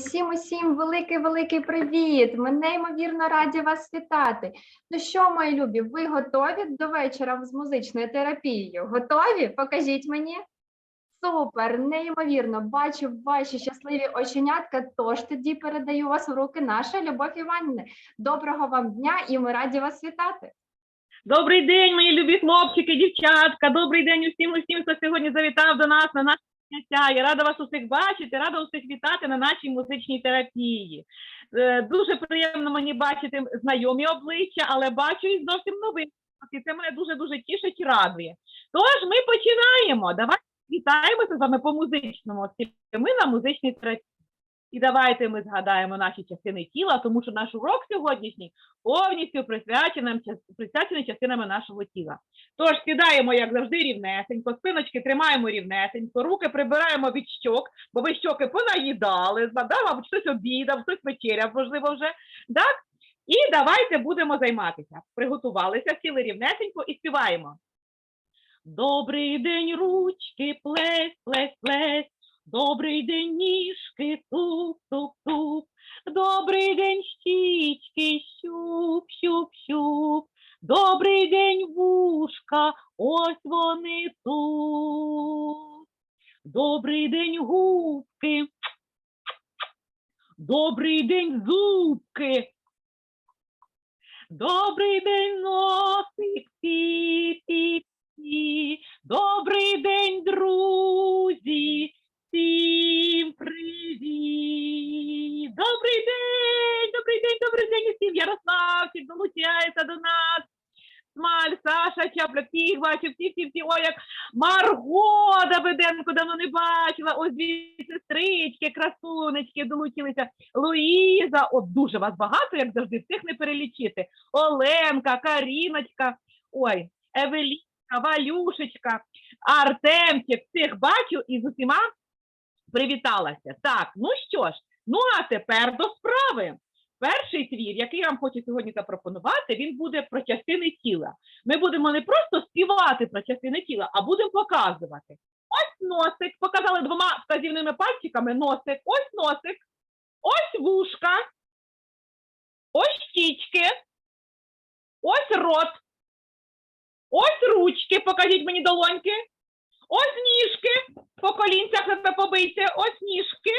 усім усім великий великий привіт! Ми неймовірно раді вас вітати. Ну що, мої любі, ви готові до вечора з музичною терапією? Готові? Покажіть мені. Супер, неймовірно, бачу ваші щасливі оченятка. Тож тоді передаю вас в руки нашої Любов Іванівни. Доброго вам дня і ми раді вас вітати. Добрий день, мої любі хлопчики, дівчатка. Добрий день усім, усім, хто сьогодні завітав до нас на наше Я рада вас усіх бачити, рада усіх вітати на нашій музичній терапії. Е, Дуже приємно мені бачити знайомі обличчя, але бачу і зовсім нових. І це мене дуже дуже тішить і радує. Тож ми починаємо. Давайте вітаємося з вами по музичному. Ми на музичній терапії. І давайте ми згадаємо наші частини тіла, тому що наш урок сьогоднішній повністю присвячений, присвячений частинами нашого тіла. Тож сідаємо, як завжди, рівнесенько, спиночки тримаємо рівнесенько, руки прибираємо від щок, бо ви щоки понаїдали, да, мабуть, хтось обідав, хтось вечеряв, можливо, вже. Так? І давайте будемо займатися. Приготувалися, сіли рівнесенько і співаємо. Добрий день, ручки, плесь, плесь, плесь. Добрий день, ніжки, туп, туп, туп. Добрий день, щічки, щуп, щуп, щуп. Добрий день, вушка, ось вони тут. Добрий день, губки. Добрий день, зубки. Добрий день, носик, пі-пі-пі. Добрий день, друзі. Всім привіт! Добрий день! Добрий день, добрий день усім! Ярославчик долучається до нас. Смаль, Саша, Чапля, всіх всі, всі, всі. Ой, як Марго Давиденко давно не бачила. Ось дві сестрички, красунечки долучилися. Луїза, от дуже вас багато, як завжди, всіх не перелічити. Оленка, Каріночка, ой, Евелінка, Валюшечка, Артемчик, всіх бачу і з усіма привіталася. Так, ну що ж, ну а тепер до справи. Перший твір, який я вам хочу сьогодні запропонувати, він буде про частини тіла. Ми будемо не просто співати про частини тіла, а будемо показувати. Ось носик, показали двома вказівними пальчиками. Носик, ось носик, ось вушка, ось щічки, ось рот, ось ручки, покажіть мені долоньки, ось ніжки, по колінцях себе побийте, ось ніжки,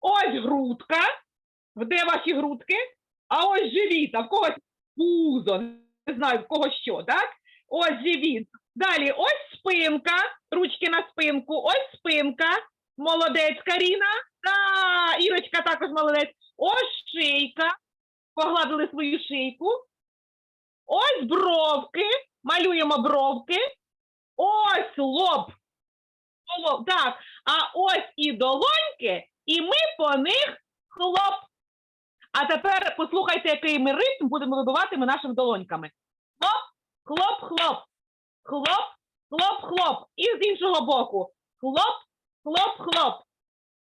ось грудка. Де ваші грудки? А ось живіт, а в когось пузо, не знаю, в кого що, так? Ось живіт. Далі ось спинка, ручки на спинку, ось спинка. Молодець Каріна. Та, Ірочка також молодець. Ось шийка. Погладили свою шийку. Ось бровки. Малюємо бровки. Ось лоб. Лоб. Так, а ось і долоньки, і ми по них хлоп. А тепер послухайте, який ми ритм будемо вибивати ми нашими долоньками. Хлоп, хлоп, хлоп. Хлоп, хлоп, хлоп. І з іншого боку. Хлоп, хлоп, хлоп.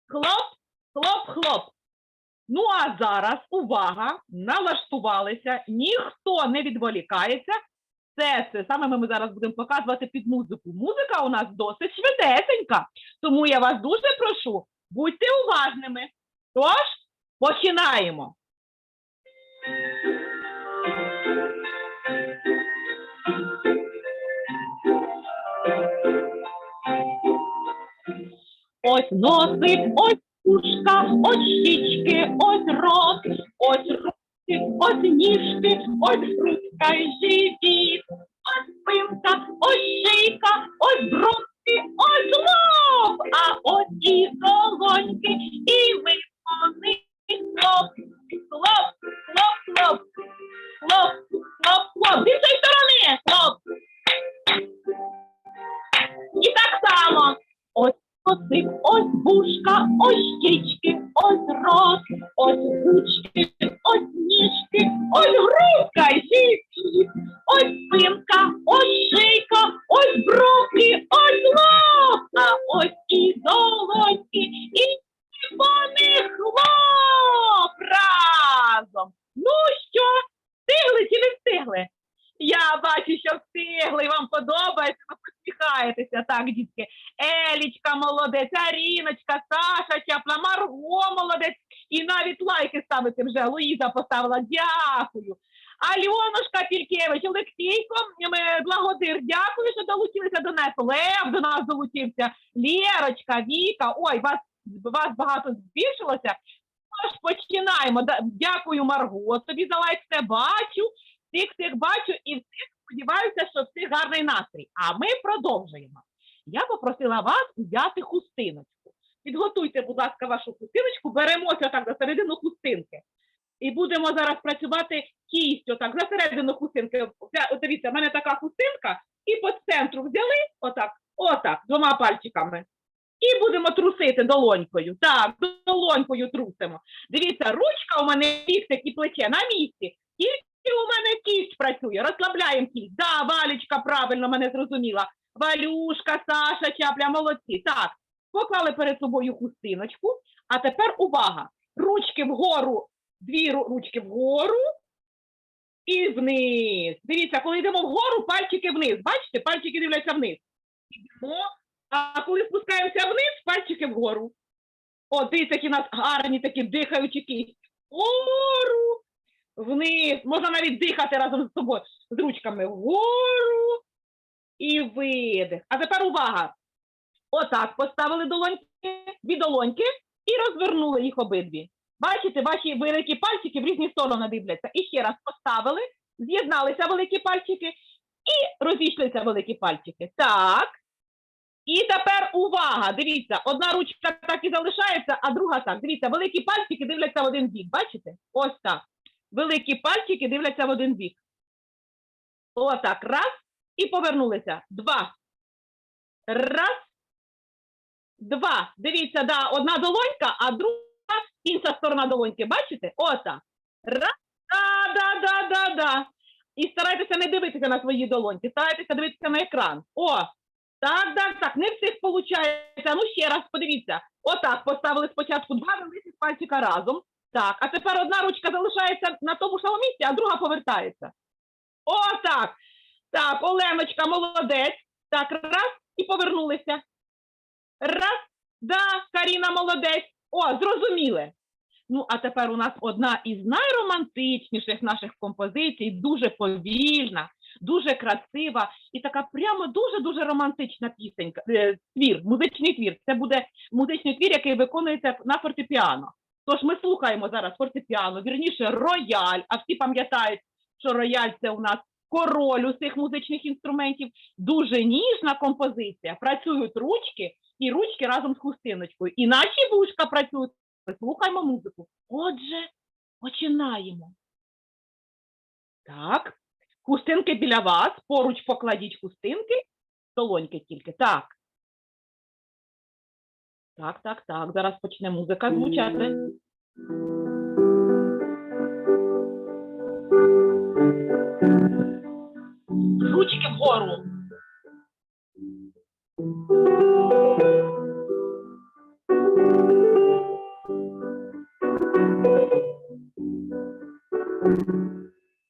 Хлоп, хлоп, хлоп. Ну а зараз увага! Налаштувалися, ніхто не відволікається. Все це саме ми зараз будемо показувати під музику. Музика у нас досить швидесенька, тому я вас дуже прошу, будьте уважними. Тож, починаємо. Ось носик, ось ушка, ось щічки, ось рот, ось руки, ось ніжки, от грудка живіт, от спинка, от шийка, от бровки, от лоб, а от і долоньки, і ми встигли? Я бачу, що встигли, вам подобається, ви посміхаєтеся. Так, дітки. Елічка молодець, Аріночка, Саша, Чапла, Марго, молодець. І навіть лайки ставити вже Луїза поставила. Дякую. Альонушка Тількевич, Олексійко, Благодир, дякую, що долучилися до нас. Лев до нас долучився. Лєрочка, Віка. Ой, вас, вас багато збільшилося. Тож починаємо. Дякую, Марго. Тобі за лайк все бачу. Всіх всіх бачу і всіх сподіваюся, що всіх гарний настрій. А ми продовжуємо. Я попросила вас взяти хустиночку. Підготуйте, будь ласка, вашу хустиночку, беремося так за середину хустинки. І будемо зараз працювати кістю, так, за середину хустинки. Дивіться, в мене така хустинка, і по центру взяли, отак, отак, двома пальчиками. І будемо трусити долонькою. Так, долонькою трусимо. Дивіться, ручка у мене фіксик і плече на місці. Тільки у мене кість працює. Розслабляємо кість. Да, Валічка правильно мене зрозуміла. Валюшка, Саша, Чапля, молодці. Так, поклали перед собою хустиночку. А тепер увага! Ручки вгору, дві ручки вгору і вниз. Дивіться, коли йдемо вгору, пальчики вниз. Бачите, пальчики дивляться вниз. Йдемо, а коли спускаємося вниз, пальчики вгору. О, дивіться, які у нас гарні такі дихаючі кісті. Вгору, вниз. Можна навіть дихати разом з собою, з ручками вгору і видих. А тепер увага. Отак поставили долоньки, дві долоньки і розвернули їх обидві. Бачите, ваші великі пальчики в різні сторони дивляться. І ще раз поставили, з'єдналися великі пальчики і розійшлися великі пальчики. Так. І тепер увага! Дивіться, одна ручка так і залишається, а друга так. Дивіться, великі пальчики дивляться в один бік. Бачите? Ось так. Великі пальчики дивляться в один бік. Отак. Раз. І повернулися. Два. Раз. Два. Дивіться, да, одна долонька, а друга інша сторона долоньки. Бачите? Отак. Раз. Да, да, да, да, да. І старайтеся не дивитися на свої долоньки, старайтеся дивитися на екран. О, так, так, так, не всіх виходить. Ну ще раз подивіться. Отак поставили спочатку два великих пальчика разом. Так, а тепер одна ручка залишається на тому самому місці, а друга повертається. Отак. Так, Оленочка, молодець. Так, раз і повернулися. Раз, да, Каріна молодець. О, зрозуміли. Ну, а тепер у нас одна із найромантичніших наших композицій, дуже повільна, дуже красива і така прямо дуже-дуже романтична пісенька, е, твір, музичний твір. Це буде музичний твір, який виконується на фортепіано. Тож ми слухаємо зараз фортепіано, вірніше рояль, а всі пам'ятають, що рояль це у нас король усіх музичних інструментів. Дуже ніжна композиція. Працюють ручки і ручки разом з хустиночкою. І наші вушка працюють. Слухаємо музику. Отже, починаємо. Так. Хустинки біля вас. Поруч покладіть хустинки. Долоньки тільки. Так. Так, так, так. Зараз почне музика звучати. Ручки вгору.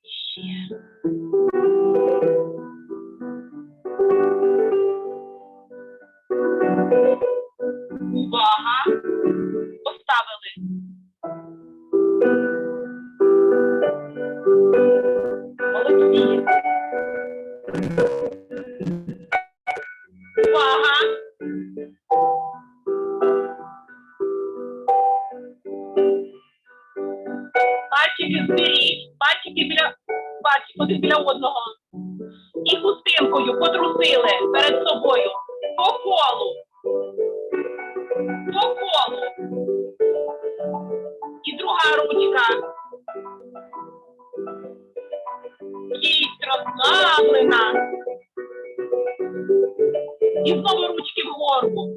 Ще. Mm-hmm. Розслаблена. І знову ручки вгору.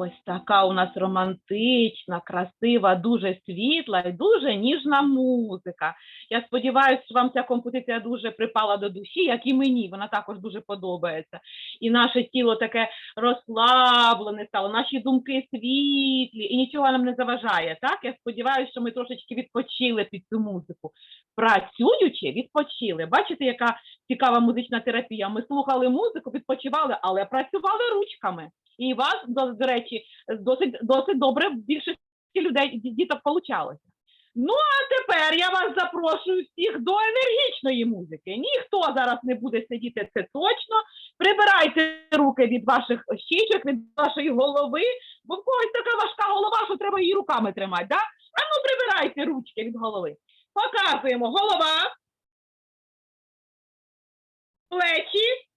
Ось така у нас романтична, красива, дуже світла і дуже ніжна музика. Я сподіваюся, що вам ця композиція дуже припала до душі, як і мені. Вона також дуже подобається. І наше тіло таке розслаблене стало, наші думки світлі, і нічого нам не заважає. Так, я сподіваюся, що ми трошечки відпочили під цю музику. Працюючи, відпочили. Бачите, яка цікава музична терапія. Ми слухали музику, відпочивали, але працювали ручками. І вас, до, до речі, досить, досить добре в більшості людей діток получалося. Ну, а тепер я вас запрошую всіх до енергічної музики. Ніхто зараз не буде сидіти, це точно. Прибирайте руки від ваших щічок, від вашої голови, бо в когось така важка голова, що треба її руками тримати. Да? А ну прибирайте ручки від голови. Показуємо голова, плечі,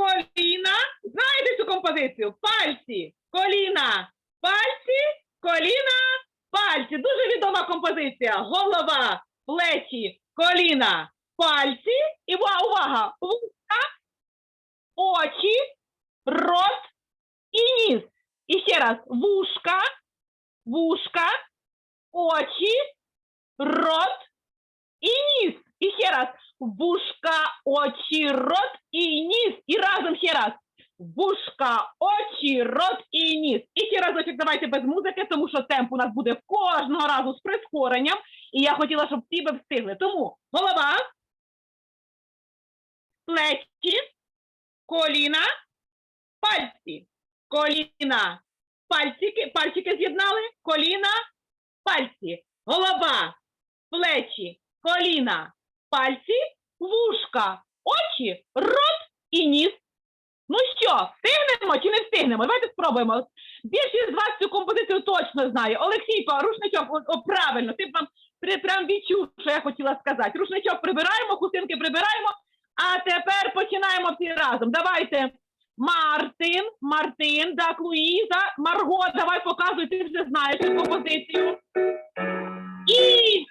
коліна. Знаєте цю композицію? Пальці, коліна, пальці, коліна, пальці. Дуже відома композиція. Голова, плечі, коліна, пальці. І увага! Вуха, очі, рот і ніс. І ще раз вушка, вушка, очі, рот і ніс. І ще раз вушка, очі, рот і ніс. І разом ще раз. Вушка, очі, рот і ніс. І ще разочок давайте без музики, тому що темп у нас буде кожного разу з прискоренням. І я хотіла, щоб всі би встигли. Тому голова, плечі, коліна, пальці. Коліна, пальчики, пальчики з'єднали, коліна, пальці. Голова, плечі, коліна, пальці, вушка, очі, рот і ніс. Ну що, встигнемо чи не встигнемо? Давайте спробуємо. Більшість з вас цю композицію точно знає. Олексійко, рушничок, о, о, правильно, ти прям, прям відчув, що я хотіла сказати. Рушничок прибираємо, хустинки прибираємо, а тепер починаємо всі разом. Давайте. Мартин, Мартин, так, Луїза, Марго, давай показуй, ти вже знаєш цю композицію. І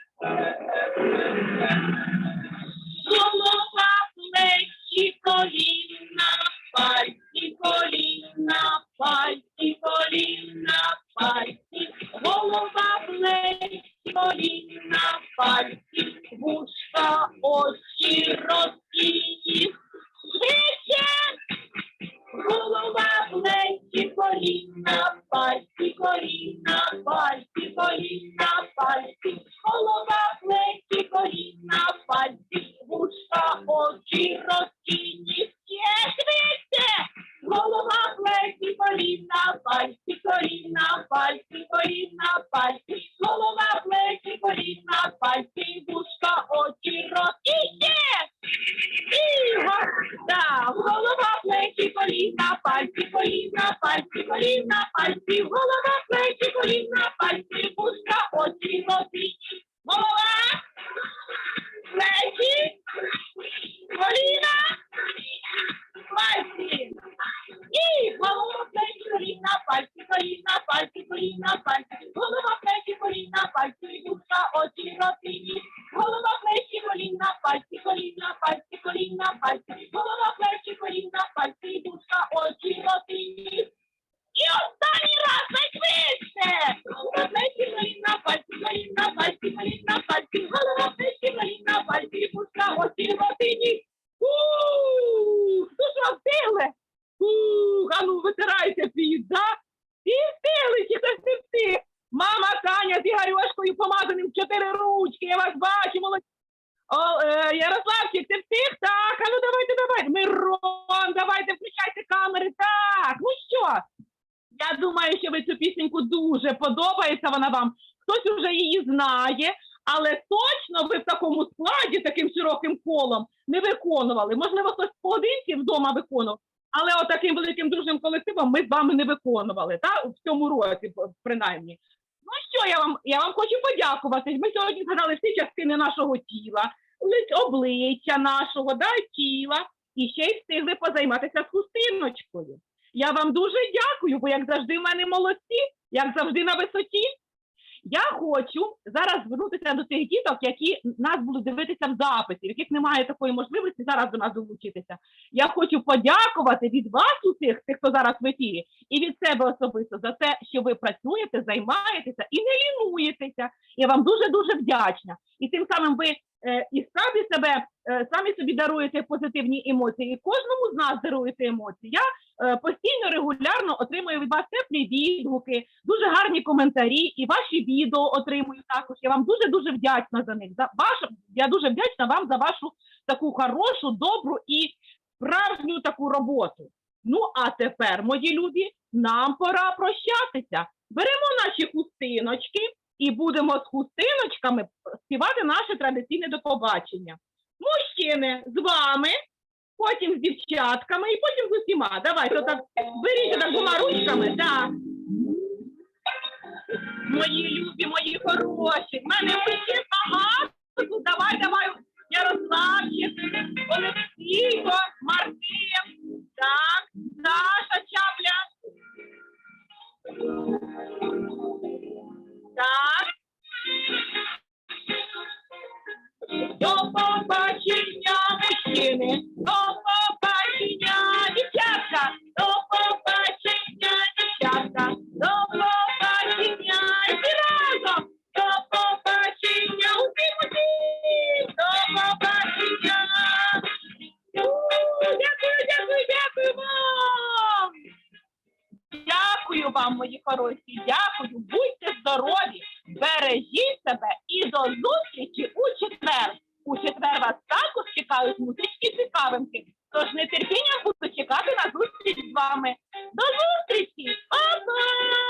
голова, плечі, коліна, пальці, коліна, пальці, коліна, пальці, голова, плечі, коліна, пальці, вушка, очі. Швидше! Голова, плечі, коліна, пальці, коліна, пальці, коліна, пальці, плечі, коліна, пальці, вушка, очі, роти. Голова, плечі, коліна, пальці. І голова, плечі, коліна, пальці, коліна, пальці, коліна, пальці, голова, плечі, коліна, пальці, вушка, очі, роти. Голова, плечі, коліна, пальці, коліна, пальці, коліна, пальці, голова, плечі, коліна, пальці, вушка, очі, роти, ніс. І останній раз найшвидше! Голова, плечі, коліна, пальці, коліна, пальці, коліна, пальці, голова, плечі, коліна, пальці, вушка, очі, роти, ніс. Ух, ну що, встигли? Ух, а ну витирайте під, да? Всі встигли, чи хтось не встиг? Мама Таня з Ігорюшкою помазаним в чотири ручки, я вас бачу, молодці. О, е, Ярославчик, ти встиг? Так, а ну давайте, давайте. Мирон, давайте, включайте камери. Так, ну що? Я думаю, що ви цю пісеньку дуже подобається вона вам. Хтось уже її знає, але точно ви в такому складі, таким широким колом не виконували. Можливо, хтось поодинці вдома виконував. Але отаким великим дружним колективом ми з вами не виконували, та в цьому році, принаймні. Ну що я вам? Я вам хочу подякувати. Ми сьогодні згадали всі частини нашого тіла, обличчя нашого, да, тіла, і ще й встигли позайматися з хустиночкою. Я вам дуже дякую, бо як завжди в мене молодці, як завжди на висоті. Я хочу зараз звернутися до тих діток, які нас будуть дивитися в записі, в яких немає такої можливості зараз до нас долучитися. Я хочу подякувати від вас, усіх, тих, хто зараз в ефірі, і від себе особисто за те, що ви працюєте, займаєтеся і не лінуєтеся. Я вам дуже дуже вдячна. І тим самим ви е, і самі себе е, самі собі даруєте позитивні емоції, і кожному з нас даруєте емоції. Я постійно регулярно отримую від вас теплі відгуки, дуже гарні коментарі, і ваші відео отримую також. Я вам дуже дуже вдячна за них. За вашу я дуже вдячна вам за вашу таку хорошу, добру і справжню таку роботу. Ну а тепер, мої любі, нам пора прощатися. Беремо наші хустиночки і будемо з хустиночками співати наше традиційне до побачення. Мужчини з вами, потім з дівчатками і потім з усіма. Давайте так беріть так двома ручками. Так. Мої любі, мої хороші. В мене ще багато. Давай, давай, Ярославчик, Олексійко, Мартин. Так, Саша Чапля. Так. До побачення, мужчини, до і цікавинки. Тож нетерпінням буду чекати на зустріч з вами. До зустрічі! Па-па!